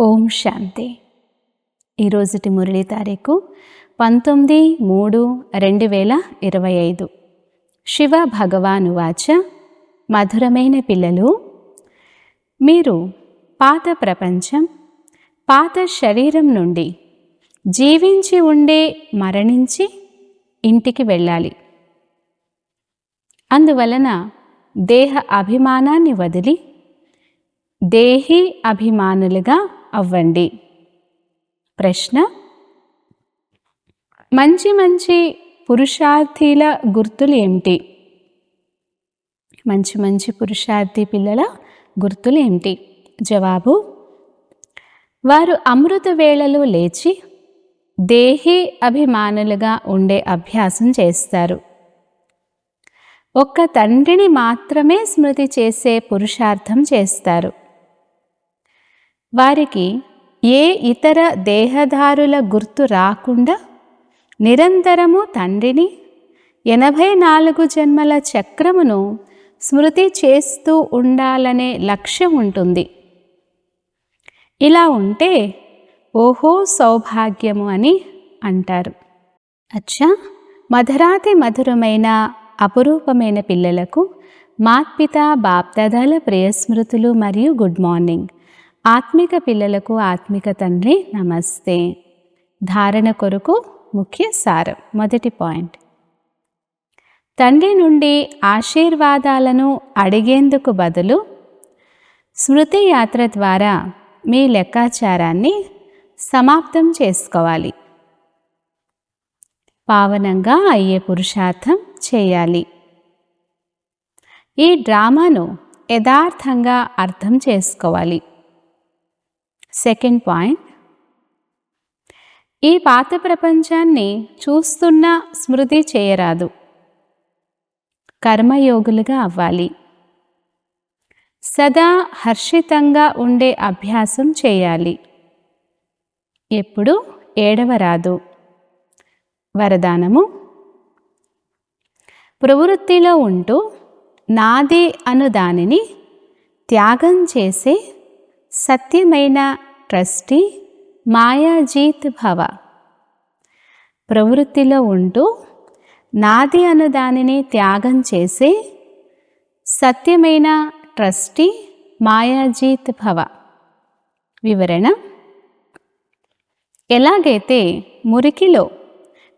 ఓం శాంతి. ఈరోజుటి మురళి తారీఖు పంతొమ్మిది మూడు రెండు వేల ఇరవై ఐదు. శివ భగవాను వాచ మధురమైన పిల్లలు మీరు పాత ప్రపంచం పాత శరీరం నుండి జీవించి ఉండే మరణించి ఇంటికి వెళ్ళాలి. అందువలన దేహ అభిమానాన్ని వదిలి దేహి అభిమానులుగా అవ్వండి. ప్రశ్న? మంచి మంచి పురుషార్థిల గుర్తులు ఏమిటి? మంచి మంచి పురుషార్థి పిల్లల గుర్తులు ఏమిటి? జవాబు వారు అమృత వేళలో లేచి దేహి అభిమానులుగా ఉండే అభ్యాసం చేస్తారు. ఒక్క తండ్రిని మాత్రమే స్మృతి చేసే పురుషార్థం చేస్తారు. వారికి ఏ ఇతర దేహదారుల గుర్తు రాకుండా నిరంతరము తండ్రిని ఎనభై నాలుగు జన్మల చక్రమును స్మృతి చేస్తూ ఉండాలనే లక్ష్యం ఉంటుంది. ఇలా ఉంటే ఓహో సౌభాగ్యము అని అంటారు. అచ్చా! మధురాతి మధురమైన అపురూపమైన పిల్లలకు మాత్పిత బాప్దాదాల ప్రియస్మృతులు మరియు గుడ్ మార్నింగ్. ఆత్మిక పిల్లలకు ఆత్మిక తండ్రి నమస్తే. ధారణ కొరకు ముఖ్య సారం మొదటి పాయింట్. తండ్రి నుండి ఆశీర్వాదాలను అడిగేందుకు బదులు స్మృతి యాత్ర ద్వారా మీ లెక్కాచారాన్ని సమాప్తం చేసుకోవాలి. పావనంగా అయ్యే పురుషార్థం చేయాలి. ఈ డ్రామాను యథార్థంగా అర్థం చేసుకోవాలి. Second point. ఈ పాత ప్రపంచాన్ని చూస్తున్న స్మృతి చేయరాదు. కర్మయోగులుగా అవ్వాలి. సదా హర్షితంగా ఉండే అభ్యాసం చేయాలి. ఎప్పుడు ఏడవరాదు. వరదానము. ప్రవృత్తిలో ఉంటూ నాది అను దానిని త్యాగం చేసే సత్యమైన ట్రస్టీ మాయాజీత్ భవ. ప్రవృత్తిలో ఉంటూ నాది అను దానిని త్యాగం చేసే సత్యమైన ట్రస్టీ మాయాజీత్ భవ. వివరణ? ఎలాగైతే మురికిలో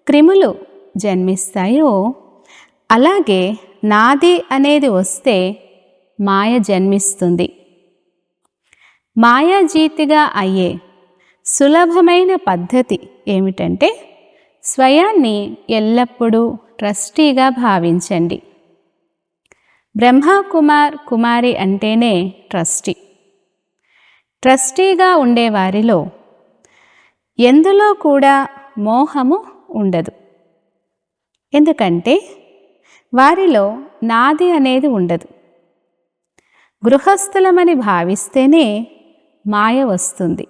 క్రిములు జన్మిస్తాయో అలాగే నాది అనేది వస్తే మాయ జన్మిస్తుంది. మాయాజీతిగా అయ్యే సులభమైన పద్ధతి ఏమిటంటే స్వయాన్ని ఎల్లప్పుడూ ట్రస్టీగా భావించండి. బ్రహ్మకుమార్ కుమారి అంటేనే ట్రస్టీ. ట్రస్టీగా ఉండేవారిలో ఎందులో కూడా మోహము ఉండదు. ఎందుకంటే వారిలో నాది అనేది ఉండదు. గృహస్థులమని భావిస్తేనే మాయ వస్తుంది.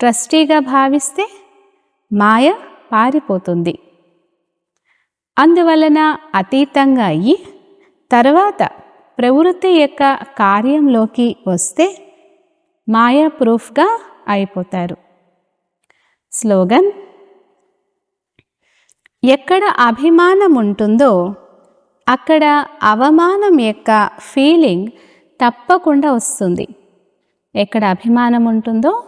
ట్రస్టీగా భావిస్తే మాయ పారిపోతుంది. అందువలన అతీతంగా అయ్యి తర్వాత ప్రవృత్తి యొక్క కార్యంలోకి వస్తే మాయా ప్రూఫ్గా అయిపోతారు. స్లోగన్ ఎక్కడ అభిమానం ఉంటుందో అక్కడ అవమానం యొక్క ఫీలింగ్ తప్పకుండా వస్తుంది. ఎక్కడ అభిమానం ఉంటుందో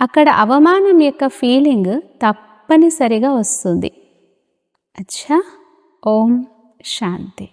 అక్కడ అవమానం యొక్క ఫీలింగ్ తప్పనిసరిగా వస్తుంది. అచ్చా. ఓం శాంతి.